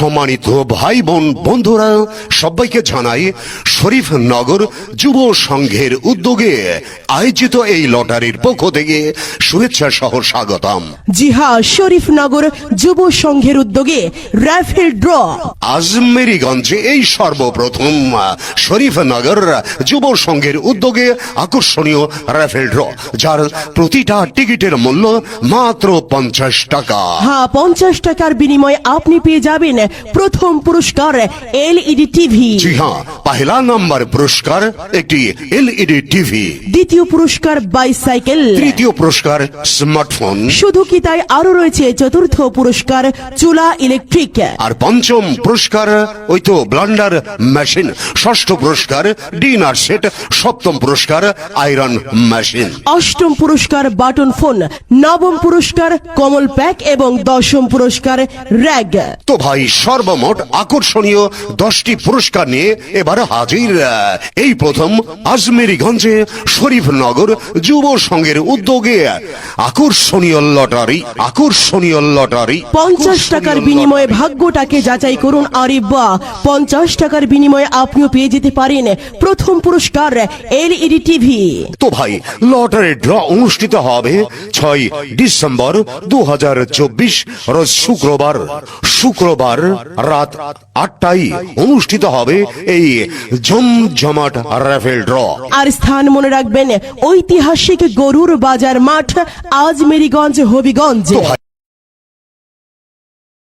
সম্মানিত ভাই বোন বন্ধুরা সবাইকে জানাই শরীফনগর যুব সংঘের উদ্যোগে আয়োজিত এই লটারির পক্ষ থেকে শুভেচ্ছা সহ স্বাগতম। জি হ্যাঁ শরীফনগর যুব সংঘের উদ্যোগে রাফেল ড্র। আজমেরিগঞ্জে এই সর্বপ্রথম শরীফনগর যুব সংঘের উদ্যোগে আকর্ষণীয় রাফেল ড্র যার প্রতিটা টিকিটের মূল্য মাত্র পঞ্চাশ টাকা। হ্যাঁ পঞ্চাশ টাকার বিনিময়ে আপনি পেয়ে যাবেন প্রথম পুরস্কার এলইডি টিভি। জি হ্যাঁ পহেলা নাম্বার পুরস্কার একটি এলইডি টিভি। দ্বিতীয় পুরস্কার বাইসাইকেল। তৃতীয় পুরস্কার স্মার্টফোন। শুধু কি তাই আরও রয়েছে চতুর্থ পুরস্কার চুলা ইলেকট্রিক? আর পঞ্চম পুরস্কার ওই তো ব্লান্ডার মেশিন। ষষ্ঠ পুরস্কার ডিনার সেট। সপ্তম পুরস্কার আয়রন মেশিন। অষ্টম পুরস্কার বাটন ফোন। নবম পুরস্কার কমল প্যাক এবং দশম পুরস্কার র্যাগ। তো ভাই সর্বমোট আকর্ষণীয় দশটি পুরস্কার নিয়ে এবার হাজির। এই প্রথম আজমেরিগঞ্জে শরীফনগর যুব সংঘের উদ্যোগে আকর্ষণীয় লটারি আকর্ষণীয় লটারি পঞ্চাশ টাকার বিনিময়ে ভাগ্যটাকে যাচাই করুন আরে বাহ! পঞ্চাশ টাকার বিনিময়ে আপনিও পেয়ে যেতে পারেন প্রথম পুরস্কার এলইডি টিভি। তো ভাই লটারি ড্র অনুষ্ঠিত হবে ছয় ডিসেম্বর দু রোজ শুক্রবার। শুক্রবার রাত আটটাই অনুষ্ঠিত হবে এই ঝমঝমাট রাফেল ড্র। আর স্থান মনে রাখবেন, ঐতিহাসিক গরুর বাজার মাঠ আজমেরিগঞ্জ হবিগঞ্জ।